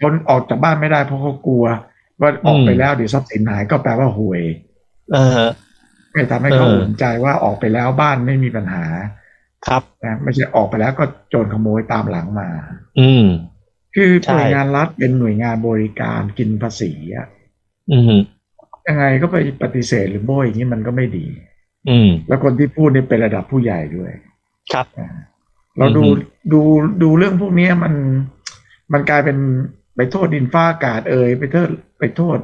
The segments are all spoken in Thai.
คนออกจากบ้านไม่ได้เพราะเขากลัว ว่าออกไปแล้วเดี๋ยวทรัพย์สินหายก็แปลว่าห่วยเออไม่ทำให้เขาเอออุ่นใจว่าออกไปแล้วบ้านไม่มีปัญหา ครับนะไม่ใช่ออกไปแล้วก็โจรขโมยตามหลังมา อืมคือใช่หน่วยงานรัฐเป็นหน่วยงานบริการกินภาษีอะอืมยังไงก็ไปปฏิเสธหรือโบยอย่างนี้มันก็ไม่ดี อืม แล้วคนที่พูดนี่เป็นระดับผู้ใหญ่ด้วย ครับอ่าเราดูอือฮึดูดูเรื่องพวกนี้มันมันกลายเป็น ไปโทษดินฟ้าอากาศเอ่ยไปโทษไปโทษ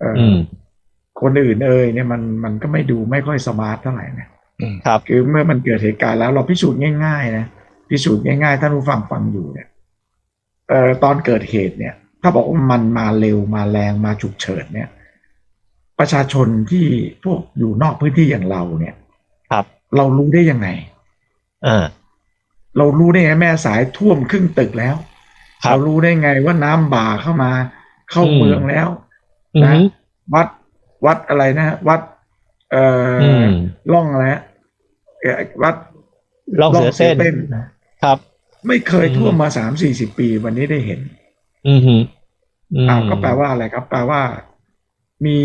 เอ่อออืมคนอื่นเอ่ยเนี่ยมันมันก็ไม่ดูไม่ค่อยสมาร์ทเท่าไหร่นะครับ คือเมื่อมันเกิดเหตุการณ์แล้ว เราพิสูจน์ง่าย ๆ นะพิสูจน์ง่ายๆท่านผู้ฟังฟังอยู่เนี่ยเอ่อตอนเกิดเหตุเนี่ย ถ้าบอกว่ามันมาเร็วมาแรงมาฉุกเฉินเนี่ย ประชาชนที่พวกอยู่นอกพื้นที่อย่างเราเนี่ย ครับ เรารู้ได้ยังไงอ่าเรารู้ได้ไงแม่สายท่วมครึ่งตึกแล้วครับ เรารู้ได้ไงว่าน้ำบ่าเข้ามา เข้าอืมเมืองแล้วอืนะมวัดวัดอะไรนะวัด เอ่ออมล่องอะไรฮะเอ่อวัดลองเสือเต้นต้นครับ ไม่เคยอืมท่วมมาสามสี่สิบปีวันนี้ได้เห็น อืมฮึอืมอ้าวก็แปลว่าอะไรครับ แปลว่า มี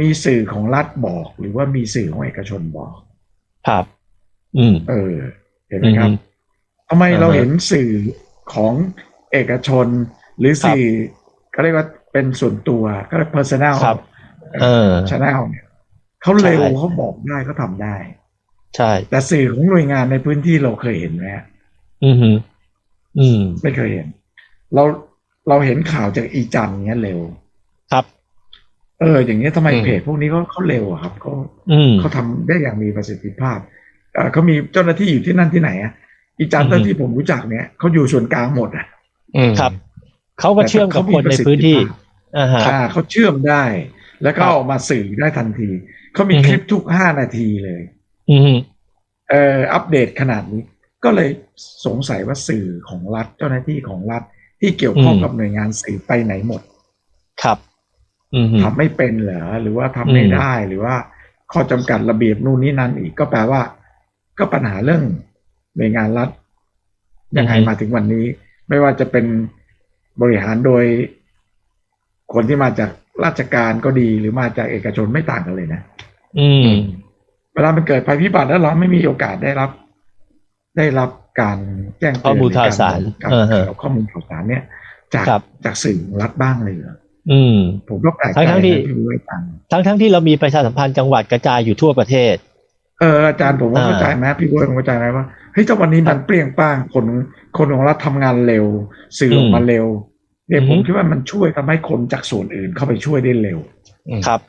มีสื่อของรัฐบอก หรือว่ามีสื่อของเอกชนบอก ครับ อืม เออ เห็นไหมครับอืมทำไมอ่าฮะเราเห็นสื่อของ เอกชน หรือสื่อก็เรียกว่าเป็นส่วนตัวก็เรียก personal ครับเออชแนลเนี่ยเขาเร็วใช่เขาบอกได้เขาทำได้ ใช่ แต่สื่อของหน่วยงานในพื้นที่เราเคยเห็นไหมฮะอืมฮึอืม ไม่เคยเห็น เราเราเห็นข่าวจากอีจันเงี้ยเร็ว ครับ เออ อย่างเงี้ยทำไมอืมเพจพวกนี้เขาเขาเร็วอะครับเขาอืมเขาทำได้อย่างมีประสิทธิภาพเออเขามีเจ้าหน้าที่อยู่ที่นั่นที่ไหนอะอีจันอืมเจ้าที่ผมรู้จักเนี่ยเขาอยู่ส่วนกลางหมดอะอืม ครับ เขาก็เชื่อมกับคนในพื้นที่อ่าฮะอ่าเขาเชื่อมได้ แล้วก็ครับออกมาสื่อได้ทันที เขามีอือฮึคลิปทุกห้านาทีเลย อืมฮึเอ่ออัปเดตขนาดนี้ ก็เลยสงสัยว่าสื่อของรัฐเจ้าหน้าที่ของรัฐที่เกี่ยวข้องกับหน่วยงานสื่อไปไหนหมด ครับอืมฮึทำไม่เป็นเหรอหรือว่าทำไม่อืมได้หรือว่าข้อจำกัดระเบียบนู่นนี่นั่นอีกก็แปลว่า ก็ปัญหาเรื่องหน่วยงานรัฐยังไงมาถึงวันนี้ ไม่ว่าจะเป็นบริหารโดย คนที่มาจากราชการก็ดีหรือมาจากเอกชนไม่ต่างกันเลยนะ อืม เวลามันเกิดภัยพิบัติแล้วเราไม่มีโอกาสได้รับ ได้รับการแจ้งเตือนข้อมูลข่าวสารการอ่าฮะข้อมูลข่าวสารเนี่ย จากครับจากสื่อของรัฐบ้างเลยเหรออืม ผมก็แปลกใจทั้งๆที่นะที่รู้ไว้ตังทั้งทั้งที่เรามีประชาสัมพันธ์จังหวัดกระจายอยู่ทั่วประเทศ เอออาจารย์ผมก็อ่าเข้าใจไหมพี่บ๊วยผมเข้าใจไหมว่าเฮ้ยถ้าวันนี้มันเปรี้ยงป้างคนคนของรัฐทำงานเร็ว สื่อออกมาเร็วเนี่ยอือฮึผมคิดว่ามันช่วยทำให้คนจากส่วนอื่นเข้าไปช่วยได้เร็ว ครับ